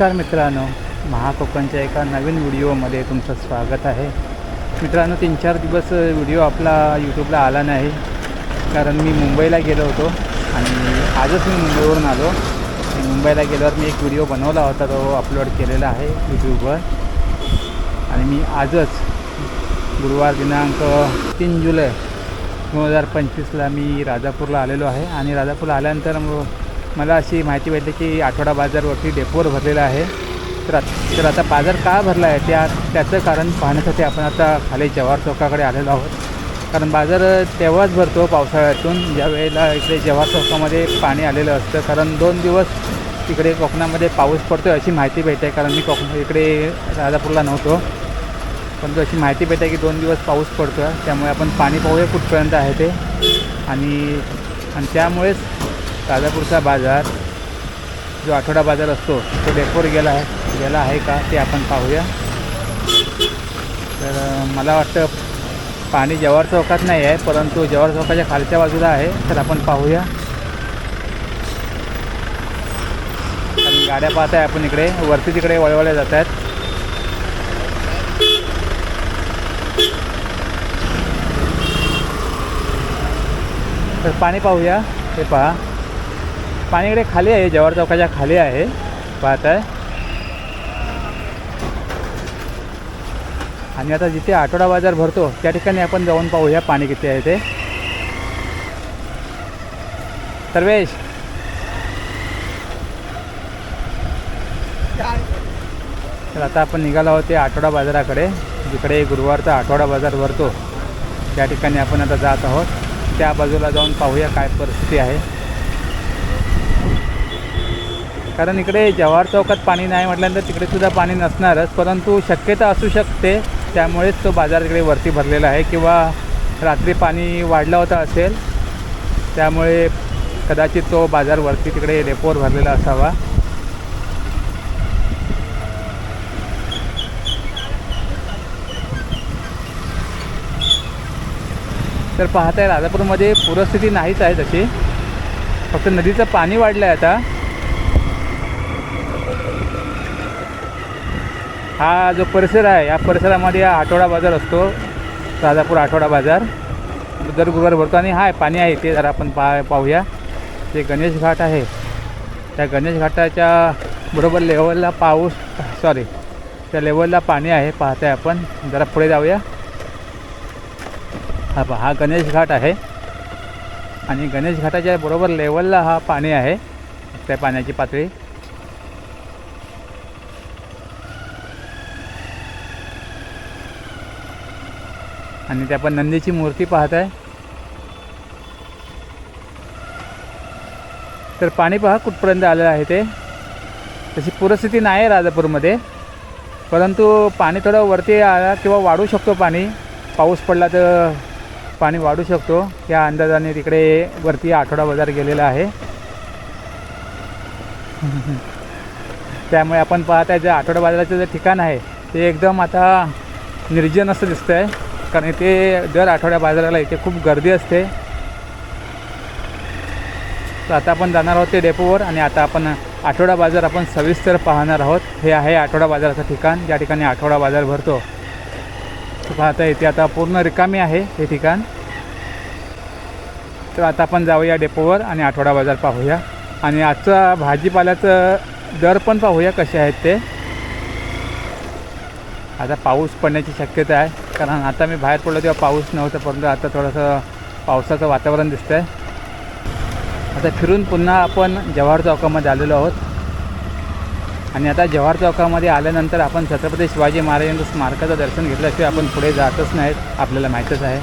नमस्कार मित्रांनो. महाकोकणच्या एका नवीन व्हिडिओमध्ये तुमचं स्वागत आहे. मित्रांनो तीन चार दिवस व्हिडिओ आपला यूट्यूबला आला नाही कारण मी मुंबईला गेलो होतो आणि आजच मी मुंबईवरून आलो. मुंबईला गेल्यावर मी एक व्हिडिओ बनवला होता तो अपलोड केलेला आहे यूट्यूबवर आणि मी आजच गुरुवार दिनांक तीन जुलै दोन हजार पंचवीसला मी राजापूरला आलेलो आहे. आणि राजापूरला आल्यानंतर मग मला अशी माहिती भेटली की आठवडा बाजारवरती डेपोवर भरलेला आहे. तर तर आता बाजार का भरला आहे? त्या त्याचं कारण पाहण्यासाठी आपण आता खाली जव्हार चौकाकडे आलेलो आहोत. कारण बाजार तेव्हाच भरतो पावसाळ्यातून. ज्या वेळेला इकडे जव्हार चौकामध्ये पाणी आलेलं असतं. कारण दोन दिवस तिकडे कोकणामध्ये पाऊस पडतो अशी माहिती भेटते. कारण मी कोकण इकडे राजापूरला नव्हतो. परंतु अशी माहिती भेटते की दोन दिवस पाऊस पडतो आहे त्यामुळे आपण पाणी पाहूया कुठपर्यंत आहे ते. आणि आणि त्यामुळेच ताजापूरचा बाजार जो आठवडा बाजार असतो तो डेकोर गेला आहे. गेला आहे का ते आपण पाहूया. तर मला वाटतं पाणी जवार चौकात नाही आहे परंतु जवार चौकाच्या खालच्या बाजूला आहे तर आपण पाहूया. कारण गाड्या पाहत आहे आपण इकडे वरती तिकडे वळवल्या जात आहेत. तर पाणी पाहूया हे पहा. पाणीकडे खाली आहे जवाहर चौकाच्या खाली आहे. पाहत आहे. आणि आता जिथे आठवडा बाजार भरतो त्या ठिकाणी आपण जाऊन पाहूया पाणी किती आहे ते. सर्वेश. तर आता आपण निघालो आहोत ते आठवडा बाजाराकडे जिकडे गुरुवारचा आठवडा बाजार भरतो. त्या ठिकाणी आपण आता जात आहोत. त्या बाजूला जाऊन पाहूया काय परिस्थिती आहे. कारण इकडे जव्हार चौकात पाणी नाही म्हटल्यानंतर तिकडे सुद्धा पाणी नसणारच परंतु शक्यता असू शकते. त्यामुळेच तो बाजार इकडे वरती भरलेला आहे किंवा रात्री पाणी वाढला होता असेल त्यामुळे कदाचित तो बाजार वरती तिकडे डेपोवर भरलेला असावा. तर पाहताय राजापूरमध्ये पूरस्थिती नाहीच आहे तशी. फक्त नदीचं पाणी वाढलं आहे आता. हा जो परिसर आहे या परिसरामध्ये हा आठवडा बाजार असतो राजापूर आठवडा बाजार. दर गुरुवार भरतो आणि हा पाणी आहे ते जरा आपण पा पाहूया. जे गणेश घाट आहे. त्या गणेश घाटाच्या बरोबर लेवलला पाऊस सॉरी त्या लेवलला पाणी आहे पाहताय आपण. जरा पुढे जाऊया. हा पहा हा गणेश घाट आहे. आणि गणेश घाटाच्या बरोबर लेवलला हा पाणी आहे त्या पाण्याची पातळी. आणि त्या पण नंदीची मूर्ती पाहत आहे तर पाणी पहा कुठपर्यंत आलेलं आहे ते. तशी पूरस्थिती नाही आहे राजापूरमध्ये. परंतु पाणी थोडं वरती आला किंवा वाढू शकतो पाणी. पाऊस पडला तर पाणी वाढू शकतो. या अंदाजाने तिकडे वरती आठवडा बाजार गेलेला आहे. त्यामुळे आपण पाहत आहे जे आठवडा बाजाराचं जे ठिकाण आहे ते एकदम आता निर्जन असं दिसतं आहे कारण इथे दर आठवड्या बाजाराला इथे खूप गर्दी असते. तर आता आपण जाणार आहोत ते डेपोवर आणि आता आपण आठवडा बाजार आपण सविस्तर पाहणार आहोत. हे आहे आठवडा बाजाराचं ठिकाण. ज्या ठिकाणी आठवडा बाजार भरतो. पाहता इथे आता पूर्ण रिकामी आहे हे ठिकाण. तर आता आपण जाऊया डेपोवर आणि आठवडा बाजार पाहूया. आणि आजचा भाजीपाल्याचं दर पण पाहूया कसे आहेत ते. आता पाऊस पडण्याची शक्यता आहे. कारण आता मी बाहेर पडलो तेव्हा पाऊस नव्हता परंतु आता थोडंसं पावसाचं वातावरण दिसतं आहे आता फिरून पुन्हा आपण जव्हार चौकामध्ये आलेलो आहोत. आणि आता जव्हार चौकामध्ये आल्यानंतर आपण छत्रपती शिवाजी महाराजांचं स्मारकाचं दर्शन घेतल्याशिवाय आपण पुढे जातच नाहीत आपल्याला माहीतच आहे.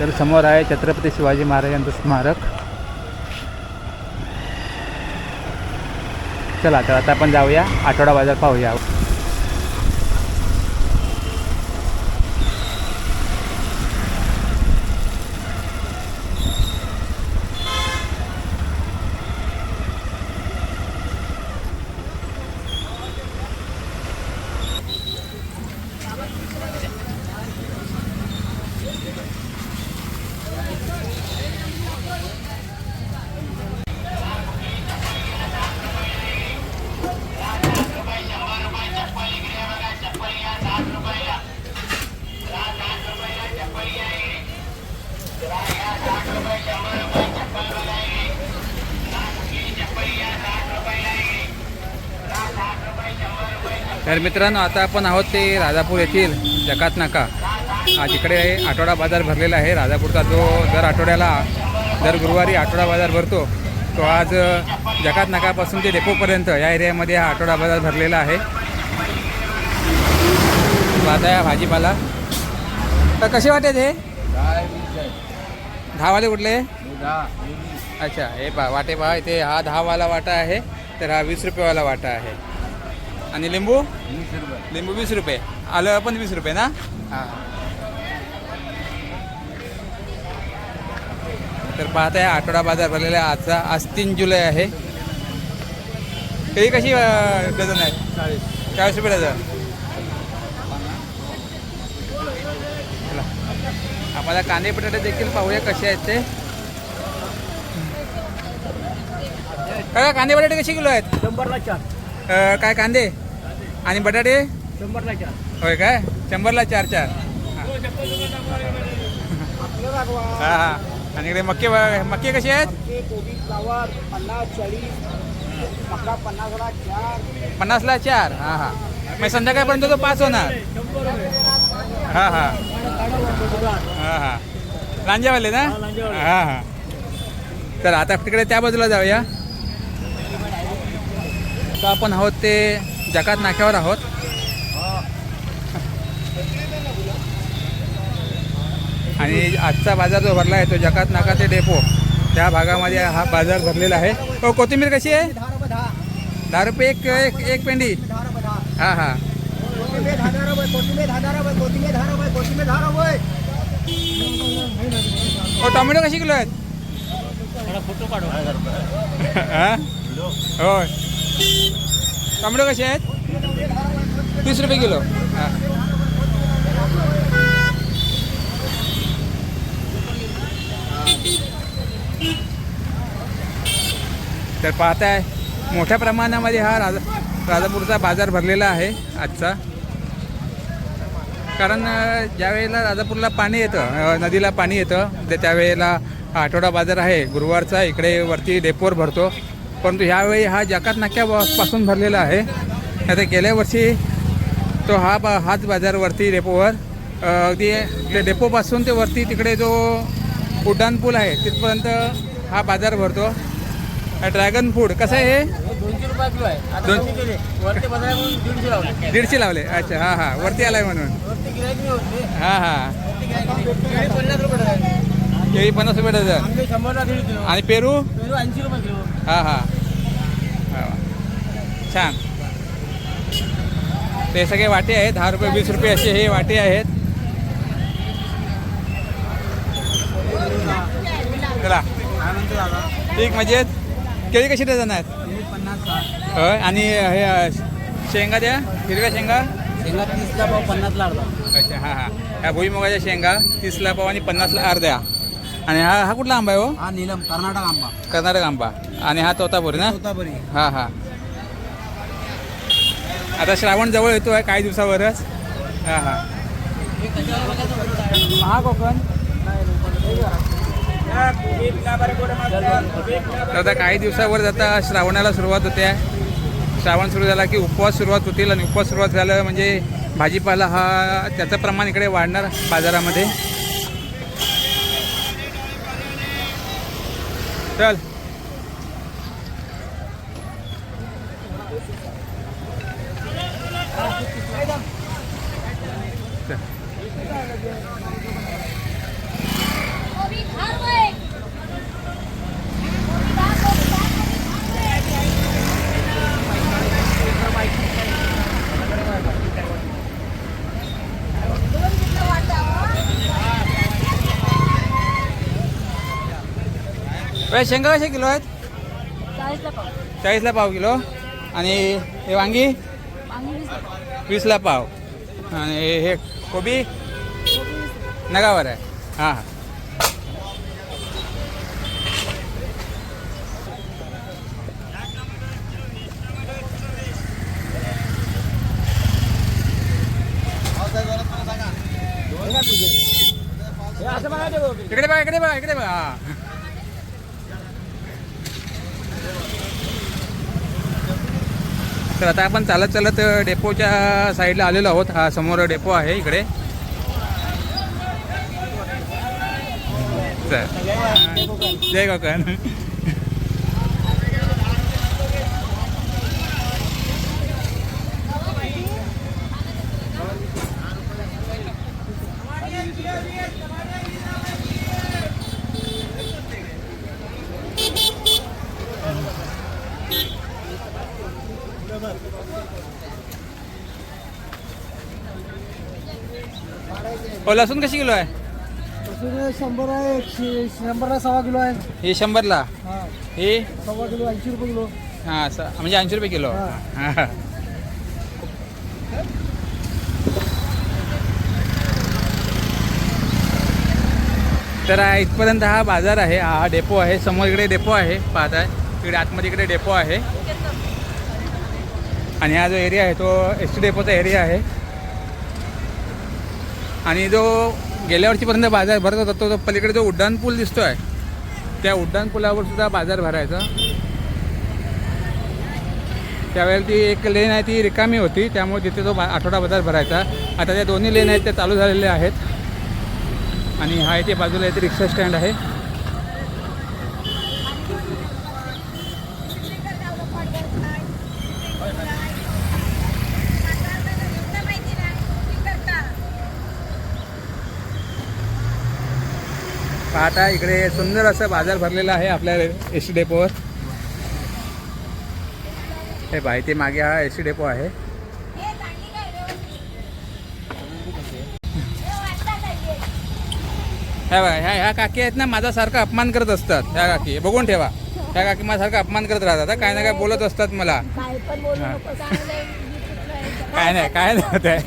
तर समोर आहे छत्रपती शिवाजी महाराजांचं स्मारक. चला तर आता आपण जाऊया. आठवडा बाजार पाहूया. तर मित्रांनो आता आपण आहोत ते राजापूर येथील जकात नाका. आज तिकडे आठवडा बाजार भरलेला आहे. राजापूरचा जो दर आठवड्याला दर गुरुवारी आठवडा बाजार भरतो तो आज जकात नाकापासून ते डेपोपर्यंत या एरियामध्ये हा आठवडा बाजार भरलेला आहे. आता या भाजीपाला. तर कसे वाटेल हे दहावाले कुठले अच्छा हे पा वाटे पहा इथे हा दहावाला वाटा आहे तर हा वीस रुपयेवाला वाटा आहे. आणि लिंबू? लिंबू वीस रुपये. आलं पण वीस रुपये ना? हां. तर पाहताय आठवडा बाजार भरलेला आहे. आजचा आज तीन जुलै आहे. केळी कशी डझन आहे चाळीस. चाळीस रुपये डझन. आम्हाला कांदे बटाटे देखील पाहूया कसे आहेत ते. काय कांदे बटाटे कसे किलो आहेत? शंभरला चार. काय कांदे? आणि बटाटे? शंभरला चार. होय काय? शंभरला चार चार. हां हां. आणि इकडे मक्के मक्के कसे आहेत? पन्नासला चार हां हां. मग संध्याकाळपर्यंत तो पाच होणार. हां हां. हां हां. लांजावाले ना? हां हां तर आता तिकडे त्या बाजूला जाऊया. आता आपण आहोत ते जकात नाक्यावर आहोत. आणि आजचा बाजार जो भरला आहे तो जकात नाका ते डेपो. त्या भागामध्ये हा बाजार भरलेला आहे. हो कोथिंबीर कशी आहे? दहा रुपये एक एक एक पेंडी. हां हां. हो टोमॅटो कशी किलो आहेत? फोटो काढू हां? होय. टोमॅटो कसे आहेत? तीस रुपये किलो. हां. तर पाहताय मोठ्या प्रमाणामध्ये हा राजा राजापूरचा बाजार भरलेला आहे आजचा. कारण ज्यावेळेला राजापूरला पाणी येतं नदीला पाणी येतं तर त्यावेळेला हा आठवडा बाजार आहे. गुरुवारचा इकडे वरती डेपोवर भरतो. परंतु ह्यावेळी हा जकात नाक्यापासून भरलेला आहे. आता गेल्या वर्षी तो हा बा हाच बाजार वरती डेपोवर अगदी इकडे डेपोपासून ते वरती तिकडे जो उड्डाण पूल आहे तिथपर्यंत हा बाजार भरतो. ड्रॅगन फूड कसं आहे हे? दोन- दीडशे लावले. अच्छा हां हां. वरती आलाय म्हणून. हां हां. केळी पन्नास रुपये डझन. आणि पेरू? पेरू ऐंशी रुपये हां हा. छान. ते सगळे वाटे आहेत दहा रुपये वीस रुपये असे हे वाटे आहेत. चला. ठीक मजेत. केळी कशी डझन आहेत? होय आणि हे शेंगा द्या. हिरव्या शेंगा? शेंगा तीसला भाव पन्नासला अर्धा. अच्छा हां हां. ह्या भुईमुगाच्या शेंगा तीसला पाव आणि पन्नासला अर्ध्या. आणि हा हा कुठला आंबा आहे हो? हा नीलम कर्नाटक आंबा. कर्नाटक आंबा. आणि हा तोतापुरी ना? तोतापुरी. हां हां. आता श्रावण जवळ येतो आहे काही दिवसावरच. हां हां. महाकोकण तर आता काही दिवसावर आता श्रावणाला सुरुवात होते. श्रावण सुरू झाला की उपवास सुरुवात होतील आणि उपवास सुरुवात झालं म्हणजे भाजीपाला हा त्याचं प्रमाण इकडे वाढणार बाजारामध्ये. चल. बाई, शेंगा कशा किलो आहेत? चाळीसला पाव. किलो. आणि हे वांगी. वीसला पाव. आणि हे कोबी? नगावर आहे. हां हां. इकडे बघा इकडे बघा इकडे बघा हां. तर आता आपण चालत चालत डेपोच्या साईडला आलेलो आहोत. हा समोर डेपो आहे इकडे. चल. जय कोकण लसूण कशी किलो आहे? शंभर आहे एकशे शंभरला सव्वा किलो आहे. हे शंभरला? हा. हे? सव्वा किलो ऐंशी रुपये किलो. हां असं म्हणजे ऐंशी रुपये किलो. हा. तर हा इथपर्यंत हा बाजार आहे हा डेपो आहे समोर इकडे डेपो आहे पाहत आहे इकडे आतमध्ये इकडे डेपो आहे. आणि हा जो एरिया आहे तो एस टी डेपोचा एरिया आहे. आणि जो गेल्या वर्षीपर्यंत बाजार भरत होता तो तो पलीकडे जो उड्डाण पूल दिसतो आहे त्या उड्डाण पुलावर सुद्धा बाजार भरायचा. त्यावेळेला ती एक लेन आहे ती रिकामी होती त्यामुळे तिथे तो बा आठवडा बाजार भरायचा. आता त्या दोन्ही लेन आहेत त्या चालू झालेल्या आहेत. आणि हा इथे बाजूला इथे रिक्षा स्टँड आहे. पाहता इकडे सुंदर असं बाजार भरलेला आहे आपल्या एस टी डेपोवर हे बाई ते मागे हा एस टी डेपो आहे. ह्या बघा ह्या ह्या काकी आहेत ना माझा सारखा अपमान करत असतात. ह्या काकी बघून ठेवा. ह्या काकी माझ्यासारखा अपमान करत राहतात. काय ना काय बोलत असतात मला. काय नाही काय नाही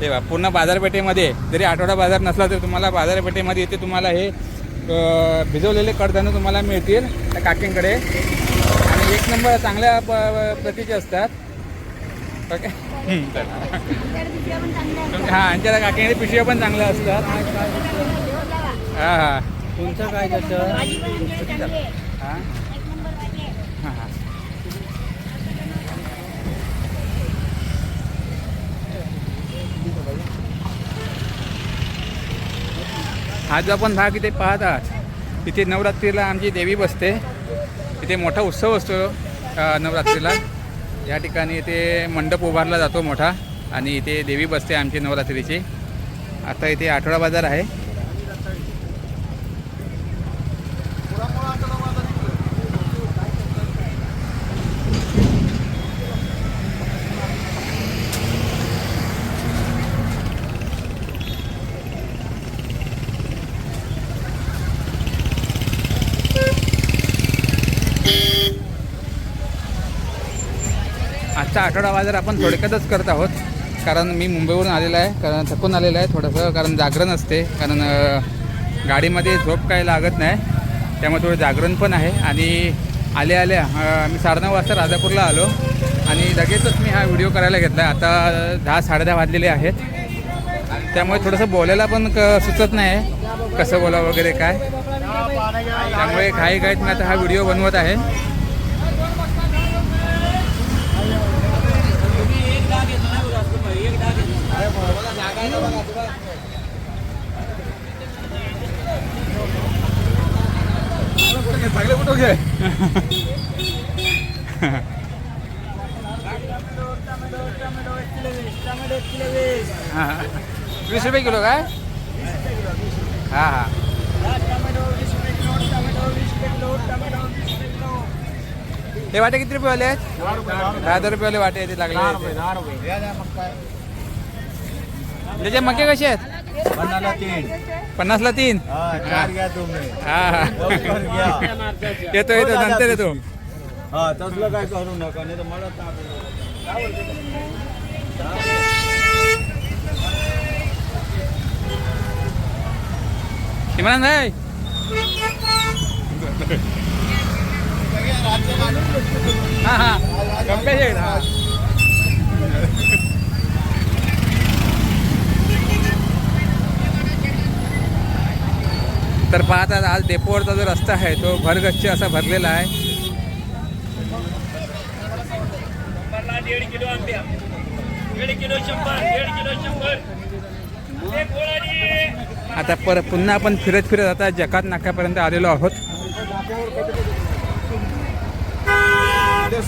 तेव्हा पूर्ण बाजारपेठेमध्ये जरी आठवडा बाजार नसला तरी तुम्हाला बाजारपेठेमध्ये इथे तुम्हाला हे भिजवलेले कडधान्य तुम्हाला मिळतील त्या काकींकडे. आणि एक नंबर चांगल्या प- प्रतीचे असतात. ओके? हां यांच्या काकींकडे पिशव्या पण चांगल्या असतात. हां हां. तुमचं काय आहे हां एक नंबर भाजी आहे हां हां आज आपण भाग इथे पाहत आहात तिथे नवरात्रीला आमची देवी बसते. तिथे मोठा उत्सव असतो नवरात्रीला. या ठिकाणी इथे मंडप उभारला जातो मोठा आणि इथे देवी बसते आमची नवरात्रीची. आता इथे आठवडा बाजार आहे. आजचा आठवडा बाजार आपण थोडक्यातच करत आहोत. कारण मी मुंबईवरून आलेला आहे कारण थकून आलेलं आहे थोडंसं कारण जागरण असते. कारण गाडीमध्ये झोप काही लागत नाही. त्यामुळे थोडं जागरण पण आहे. आणि आल्या आल्या मी साडेनऊ वाजता राजापूरला आलो. आणि लगेचच मी हा व्हिडिओ करायला घेतला. आता दहा साडेदहा वाजलेले आहेत. त्यामुळे थोडंसं बोलायला पण क सुचत नाही कसं बोला वगैरे काय. त्यामुळे काही काहीत मी आता हा व्हिडिओ बनवत आहे चांगले कुठं घे हां वीस रुपये किलो काय? हां हां. हे वाटे किती रुपये वाले दहा दहा रुपये वाले वाटे ते लागले. त्याचे मके कसे आहेत? पन्नाला तीन. पन्नासला तीन? हा चार घ्या तुम्ही. हा हा. लवकर घ्या. येतो येतो नंतर येतो. हा तसलं काय करू नका नाही तर मला ताप इम्रान भाई। हा हा। गप्पे आहेत, हा। तर पाहतात आज डेपोवरचा जो रस्ता आहे तो भरगच्छ असा भरलेला आहे. किलो आंब्या दीड किलो शंभर आता पर पुन्हा आपण फिरत फिरत आता जकात नाक्यापर्यंत आलेलो आहोत.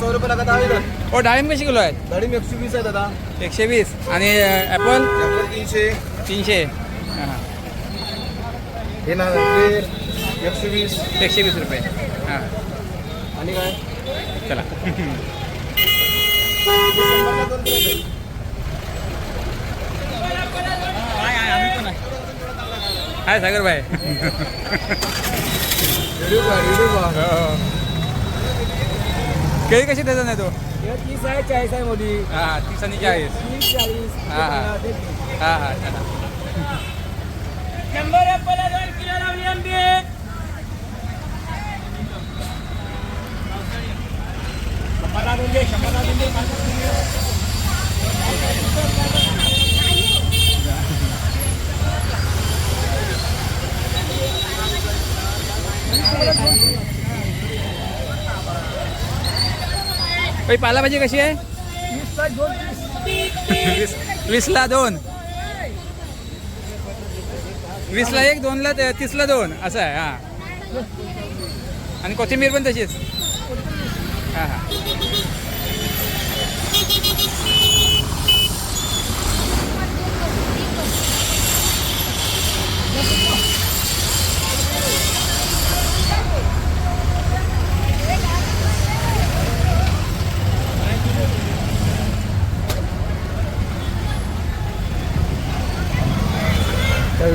सौ रुपये आहे ओ डाळिंब कशी किलो आहे? डाळिंब एकशे वीस. आहे दादा एकशे वीस आणि ॲपल? तीनशे. तीनशे हां. हे ना एकशे वीस एकशे वीस रुपये. हां. आणि काय चला. हाय सागर भाई. रेडी केळी कशी देतात नाही तो? तीस आहे चाळीस आहे मोदी हा तीस आणि चाळीस. तीस चाळीस हा, हा. हा हा. शंभर दोन किलो लावली आंबे दे दे. बाई पालाभाजी कशी आहे? वीस वीसला दोन. वीसला एक दोनला तीसला दोन. असं आहे हां. आणि कोथिंबीर पण तशीच? हां हां.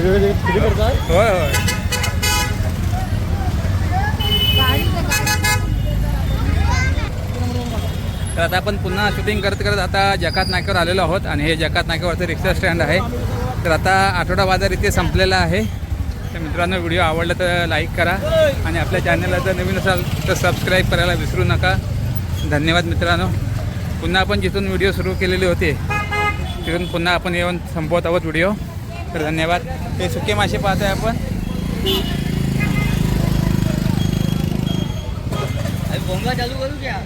होय होय. तर आता आपण पुन्हा शूटिंग करत करत आता जकात नाक्यावर आलेलो आहोत आणि हे जकात नाक्यावरचं रिक्षा स्टँड आहे. तर आता आठवडा बाजार इथे संपलेला आहे. तर मित्रांनो व्हिडिओ आवडला तर लाईक करा आणि आपल्या चॅनलला जर नवीन असाल तर सबस्क्राईब करायला विसरू नका. धन्यवाद मित्रांनो. पुन्हा आपण जिथून व्हिडिओ सुरू केलेले होते तिथून पुन्हा आपण येऊन संपवत आहोत व्हिडिओ तर धन्यवाद. हे सुके मासे पाहतोय आपण. भोंगा चालू करू द्या